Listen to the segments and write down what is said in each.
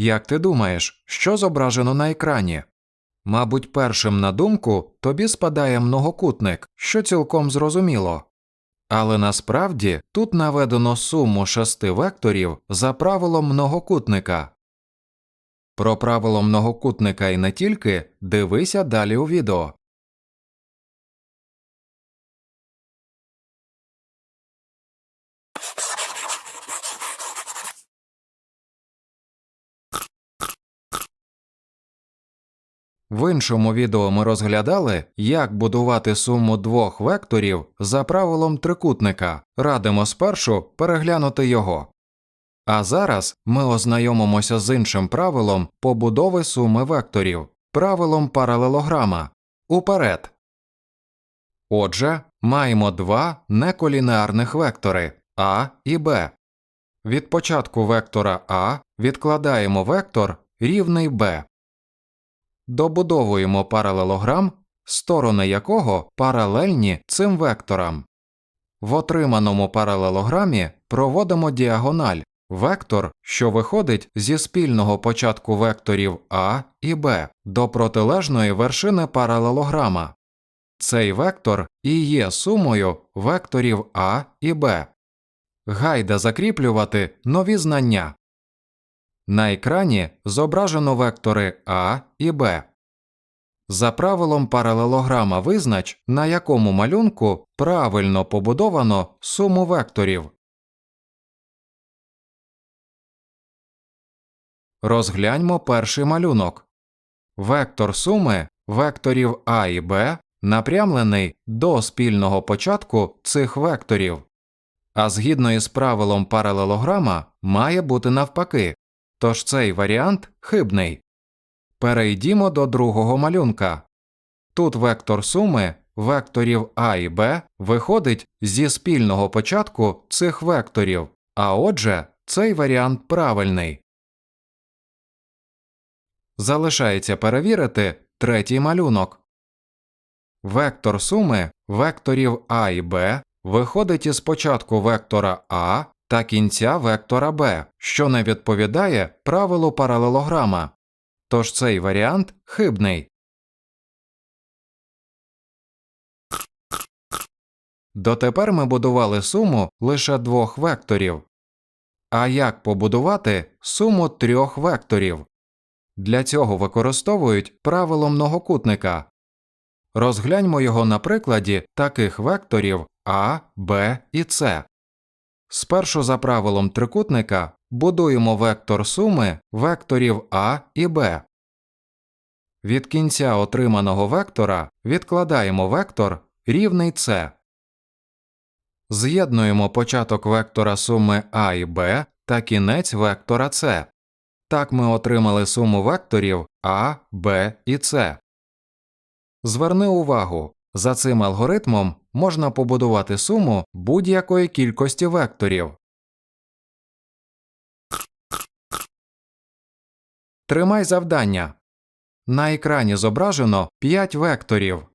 Як ти думаєш, що зображено на екрані? Мабуть, першим на думку тобі спадає многокутник, що цілком зрозуміло. Але насправді тут наведено суму шести векторів за правилом многокутника. Про правило многокутника і не тільки дивися далі у відео. В іншому відео ми розглядали, як будувати суму двох векторів за правилом трикутника. Радимо спершу переглянути його. А зараз ми ознайомимося з іншим правилом побудови суми векторів правилом паралелограма. Уперед. Отже, маємо два неколінеарних вектори А і Б. Від початку вектора А відкладаємо вектор рівний Б. Добудовуємо паралелограм, сторони якого паралельні цим векторам. В отриманому паралелограмі проводимо діагональ вектор, що виходить зі спільного початку векторів А і Б до протилежної вершини паралелограма. Цей вектор і є сумою векторів А і Б. Гайда закріплювати нові знання. На екрані зображено вектори А і Б. За правилом паралелограма визнач, на якому малюнку правильно побудовано суму векторів. Розгляньмо перший малюнок. Вектор суми векторів А і Б напрямлений до спільного початку цих векторів. А згідно із правилом паралелограма має бути навпаки. Тож цей варіант хибний. Перейдімо до другого малюнка. Тут вектор суми векторів А і Б виходить зі спільного початку цих векторів, а отже, цей варіант правильний. Залишається перевірити третій малюнок. Вектор суми векторів А і Б виходить із початку вектора А та кінця вектора b, що не відповідає правилу паралелограма. Тож цей варіант хибний. Дотепер ми будували суму лише двох векторів. А як побудувати суму трьох векторів? Для цього використовують правило многокутника. Розгляньмо його на прикладі таких векторів А, Б і С. Спершу за правилом трикутника будуємо вектор суми векторів А і Б. Від кінця отриманого вектора відкладаємо вектор рівний С. З'єднуємо початок вектора суми А і Б та кінець вектора С. Так ми отримали суму векторів А, Б і С. Зверни увагу, за цим алгоритмом можна побудувати суму будь-якої кількості векторів. Тримай завдання. На екрані зображено 5 векторів.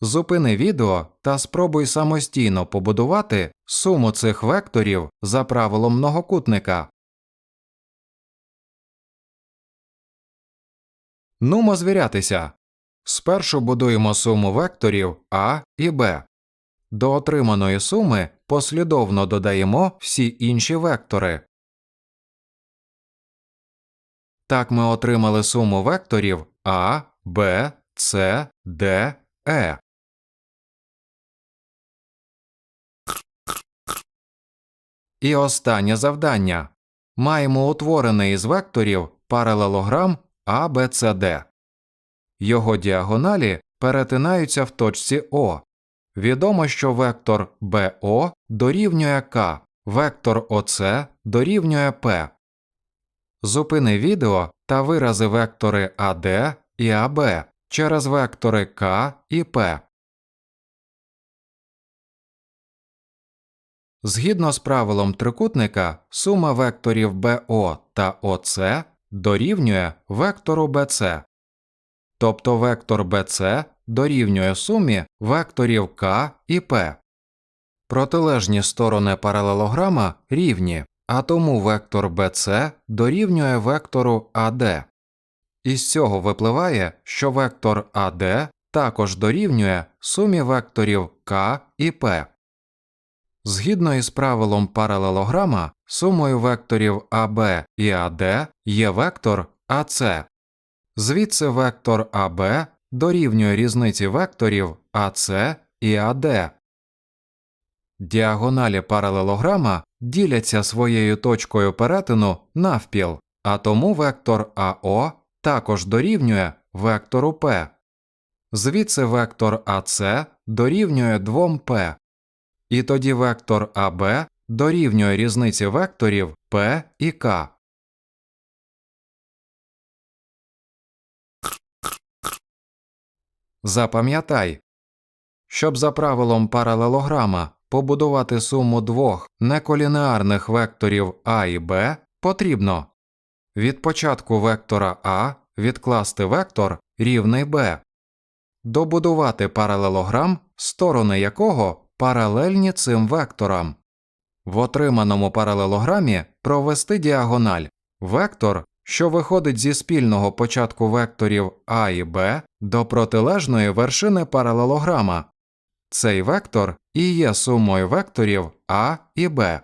Зупини відео та спробуй самостійно побудувати суму цих векторів за правилом многокутника. Нумо звірятися. Спершу будуємо суму векторів А і Б. До отриманої суми послідовно додаємо всі інші вектори. Так ми отримали суму векторів А, Б, С, Д, Е. І останнє завдання. Маємо утворений із векторів паралелограм ABCD. Його діагоналі перетинаються в точці О. Відомо, що вектор БО дорівнює К, вектор ОЦ дорівнює П. Зупини відео та вирази вектори АД і АБ через вектори К і П. Згідно з правилом трикутника, сума векторів БО та ОЦ дорівнює вектору BC. Тобто вектор BC дорівнює сумі векторів К і П. Протилежні сторони паралелограма рівні, а тому вектор BC дорівнює вектору AD. Із цього випливає, що вектор AD також дорівнює сумі векторів К і П. Згідно із правилом паралелограма, сумою векторів АБ і АД є вектор АЦ. Звідси вектор АБ дорівнює різниці векторів АЦ і АД. Діагоналі паралелограма діляться своєю точкою перетину навпіл, а тому вектор АО також дорівнює вектору П. Звідси вектор АЦ дорівнює 2П. І тоді вектор АБ дорівнює різниці векторів P і К. Запам'ятай, щоб за правилом паралелограма побудувати суму двох неколінеарних векторів А і Б, потрібно від початку вектора А відкласти вектор рівний Б, добудувати паралелограм, сторони якого паралельні цим векторам. В отриманому паралелограмі провести діагональ вектор, що виходить зі спільного початку векторів А і Б до протилежної вершини паралелограма. Цей вектор і є сумою векторів А і Б.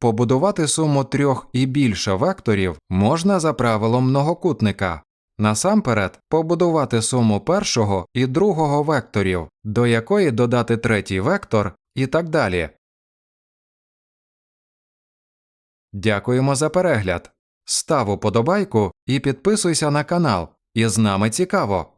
Побудувати суму трьох і більше векторів можна за правилом многокутника. Насамперед, побудувати суму першого і другого векторів, до якої додати третій вектор і так далі. Дякуємо за перегляд. Став уподобайку і підписуйся на канал. І з нами цікаво.